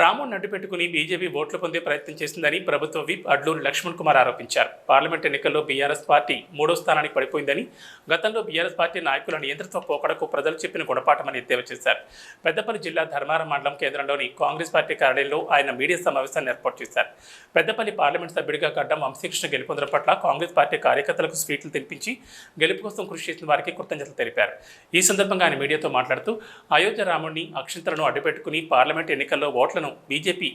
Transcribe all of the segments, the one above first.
రామును అడ్డుపెట్టుకుని BJP ఓట్లు పొందే ప్రయత్నం చేసిందని ప్రభుత్వ విప్ అడ్లూరు లక్ష్మణ్ కుమార్ ఆరోపించారు. పార్లమెంట్ ఎన్నికల్లో బీఆర్ఎస్ పార్టీ మూడో స్థానానికి పడిపోయిందని గతంలో బీఆర్ఎస్ పార్టీ నాయకుల నియంత్రిత్వ పోకడకు ప్రజలు చెప్పిన గుణపాఠమని ఎద్దేవా చేశారు. పెద్దపల్లి జిల్లా ధర్మారం మండలం కేంద్రంలోని కాంగ్రెస్ పార్టీ కార్యాలయంలో ఆయన మీడియా సమావేశాన్ని ఏర్పాటు చేశారు. పెద్దపల్లి పార్లమెంట్ సభ్యుడిగా గడ్డం వంశీకృష్ణ గెలుపొందడం పట్ల కాంగ్రెస్ పార్టీ కార్యకర్తలకు స్వీట్లు తినిపించి గెలుపు కోసం కృషి చేసిన వారికి కృతజ్ఞతలు తెలిపారు. ఈ సందర్భంగా ఆయన మీడియాతో మాట్లాడుతూ అయోధ్య రాముడిని అక్షంతలను అడ్డుపెట్టుకుని పార్లమెంట్ ఎన్నికల్లో ఓట్లను బీజేపీ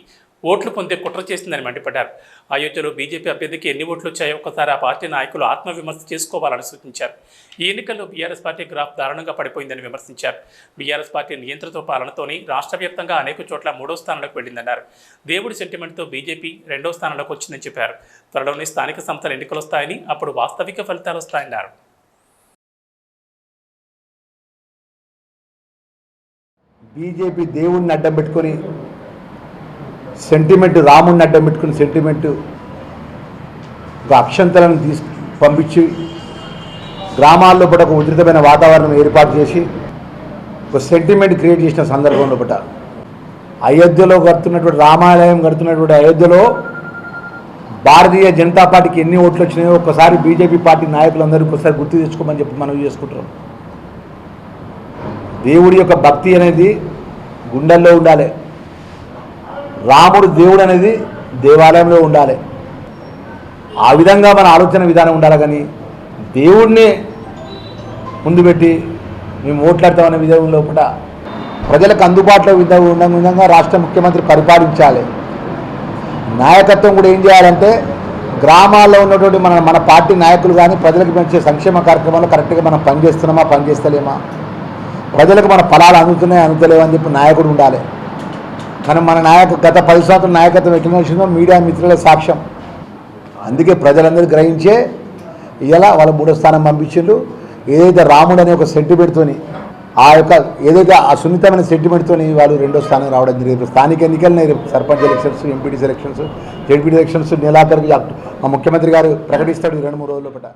ఓట్లు పొందే కుట్ర చేసిందని మండిపడ్డారు. అయోధ్యలో బీజేపీ అభ్యర్థికి ఎన్ని ఓట్లు వచ్చాయో ఒకసారి ఆ పార్టీ నాయకులు ఆత్మవిమర్శ చేసుకోవాలని సూచించారు. ఈ ఎన్నికల్లో బీఆర్ఎస్ పార్టీ గ్రాఫ్ దారుణంగా పడిపోయిందని విమర్శించారు. బీఆర్ఎస్ పార్టీ నియంత్రిత పాలనతోని రాష్ట్ర వ్యాప్తంగా అనేక చోట్ల మూడో స్థానంలోకి వెళ్ళిందన్నారు. దేవుడి సెంటిమెంట్తో బీజేపీ రెండో స్థానంలోకి వచ్చిందని చెప్పారు. త్వరలోనే స్థానిక సంస్థల ఎన్నికలు వస్తాయని అప్పుడు వాస్తవిక ఫలితాలు వస్తాయన్నారు. బీజేపీ దేవుణ్ణి అడ్డం పెట్టుకొని సెంటిమెంట్ రాముడిని అడ్డం పెట్టుకుని సెంటిమెంట్ ఒక అక్షంతలను తీసు పంపించి గ్రామాల్లో కూడా ఒక ఉధృతమైన వాతావరణం ఏర్పాటు చేసి ఒక సెంటిమెంట్ క్రియేట్ చేసిన సందర్భంలో పట. అయోధ్యలో కడుతున్నటువంటి రామాలయం కడుతున్నటువంటి అయోధ్యలో భారతీయ జనతా పార్టీకి ఎన్ని ఓట్లు వచ్చినాయో ఒక్కసారి బీజేపీ పార్టీ నాయకులందరూ ఒకసారి గుర్తు తెచ్చుకోమని చెప్పి మనం చేసుకుంటున్నాం. దేవుడి యొక్క భక్తి అనేది గుండెల్లో ఉండాలి. రాముడు దేవుడు అనేది దేవాలయంలో ఉండాలి. ఆ విధంగా మన ఆలోచన విధానం ఉండాలి కానీ దేవుడిని ముందు పెట్టి మేము ఓట్లాడతామనే విధం లోపల ప్రజలకు అందుబాటులో ఉన్న విధంగా రాష్ట్ర ముఖ్యమంత్రి పరిపాలించాలి. నాయకత్వం కూడా ఏం చేయాలంటే గ్రామాల్లో ఉన్నటువంటి మన మన పార్టీ నాయకులు కానీ ప్రజలకు పెంచే సంక్షేమ కార్యక్రమాలు కరెక్ట్గా మనం పనిచేస్తున్నామా పనిచేస్తలేమా? ప్రజలకు మన ఫలాలు అందుతున్నాయి అందుతలేవు చెప్పి నాయకుడు ఉండాలి. కానీ మన నాయక గత పది శాతం నాయకత్వం ఎట్లా వచ్చిందో మీడియా మిత్రుల సాక్ష్యం. అందుకే ప్రజలందరూ గ్రహించే ఇలా వాళ్ళ మూడో స్థానం పంపించిండ్రు. ఏదైతే రాముడు అనే ఒక సెంటిమెంట్తోని ఆ యొక్క ఏదైతే ఆ సున్నితమైన సెంటిమెంట్తోని వాళ్ళు రెండో స్థానం రావడం జరిగింది. స్థానిక ఎన్నికలు రేపు sarpanch elections MPT elections ZPT elections నెలాఖరికి మా ముఖ్యమంత్రి గారు ప్రకటిస్తాడు రెండు మూడు రోజుల పట్ల